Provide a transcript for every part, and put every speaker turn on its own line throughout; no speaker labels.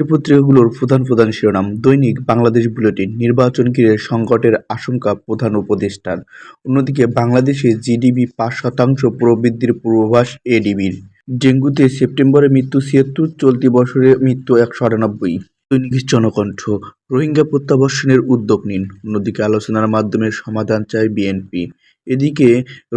এই পত্রিকাগুলোর প্রধান প্রধান শিরোনাম, দৈনিক বাংলাদেশ বুলেটিন, নির্বাচন ঘিরে সংকটের আশঙ্কা প্রধান উপদেষ্টার। অন্যদিকে বাংলাদেশে জিডিপি পাঁচ শতাংশ, প্রবৃদ্ধির পূর্বাভাস এডিবির। ডেঙ্গুতে সেপ্টেম্বরে মৃত্যু ছিয়াত্তর, চলতি বছরে মৃত্যু একশো আটানব্বই। দৈনিক জনকণ্ঠ, রোহিঙ্গা প্রত্যাবর্ষণের উদ্যোগ নিন। অন্যদিকে আলোচনার মাধ্যমে সমাধান চায় বিএনপি। এদিকে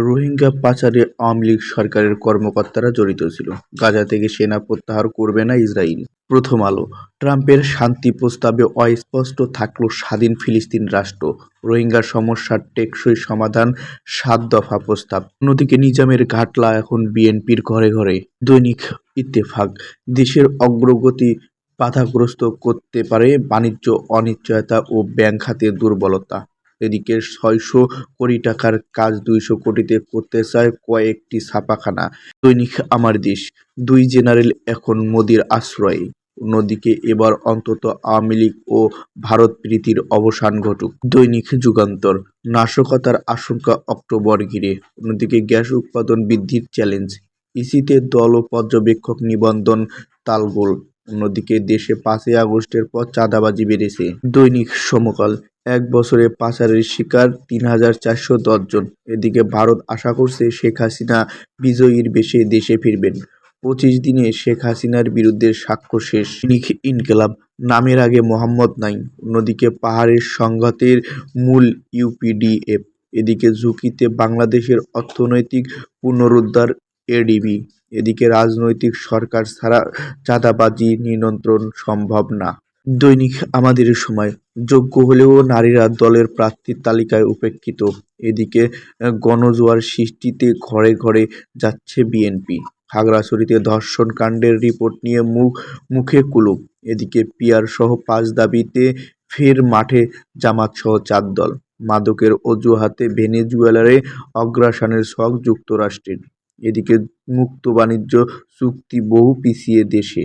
রোহিঙ্গা পাচারে আওয়ামী লীগ সরকারের কর্মকর্তারা জড়িত ছিল। গাজা থেকে সেনা প্রত্যাহার করবে না ইসরায়েল প্রথম আলো, ট্রাম্পের শান্তি প্রস্তাবে অস্পষ্ট থাকল স্বাধীন ফিলিস্তিন রাষ্ট্র। রোহিঙ্গা সমস্যার টেকসই সমাধান সাত দফা প্রস্তাব। অন্যদিকে নিজামের ঘাটলা এখন বিএনপির ঘরে ঘরে। দৈনিক ইত্তেফাক, দেশের অগ্রগতি বাধাগ্রস্ত করতে পারে বাণিজ্য অনিশ্চয়তা ও ব্যাংক খাতের দুর্বলতা। এদিকে ছয়শো কোটি টাকার কাজ দুইশো কোটিতে করতে চায় কয়েকটি ছাপাখানা। দৈনিক আমার দেশ, দুই জেনারেল এখন মোদির আশ্রয়ে। অন্যদিকে এবার অন্তত আওয়ামী লীগ ও ভারত প্রীতির অবসান ঘটুক। দৈনিক যুগান্তর, নাশকতার আশঙ্কা অক্টোবর ঘিরে। অন্যদিকে গ্যাস উৎপাদন বৃদ্ধির চ্যালেঞ্জ ইসিতে দল ও পর্যবেক্ষক নিবন্ধন তালগোল। অন্যদিকে দেশে পাঁচই আগস্টের পর চাঁদাবাজি বেড়েছে। দৈনিক সমকাল, এক বছরে পাচারের শিকার তিন হাজার চারশো দশজন এদিকে ভারত আশা করছে শেখ হাসিনা বিজয়ীর বেশে দেশে ফিরবেন। পঁচিশ দিনে শেখ হাসিনার বিরুদ্ধে সাক্ষ্য শেষ। ইনকেলাব, নামের আগে মোহাম্মদ নাই অন্যদিকে পাহাড়ের সংঘাতের মূল ইউপিডিএফ। এদিকে ঝুঁকিতে বাংলাদেশের অর্থনৈতিক পুনরুদ্ধার এডিবি। এদিকে রাজনৈতিক সরকার ছাড়া চাঁদাবাজি নিয়ন্ত্রণ সম্ভব না। দৈনিক আমাদের সময়, যোগ্য হলেও নারীরা দলের প্রার্থীর তালিকায় উপেক্ষিত। এদিকে, গণজোয়ার সৃষ্টিতে ঘরে ঘরে যাচ্ছে বিএনপি। খাগড়াছড়িতে ধর্ষণ কাণ্ডের রিপোর্ট নিয়ে মুখ মুখে কুলুপ। এদিকে, পিয়ার সহ পাঁচ দাবিতে ফের মাঠে জামাত সহ চার দল। মাদকের অজুহাতে ভেনেজুয়েলারে অগ্রাসনের শখ যুক্তরাষ্ট্রের। এদিকে মুক্ত বাণিজ্য চুক্তি বহু পিছিয়ে দেশে।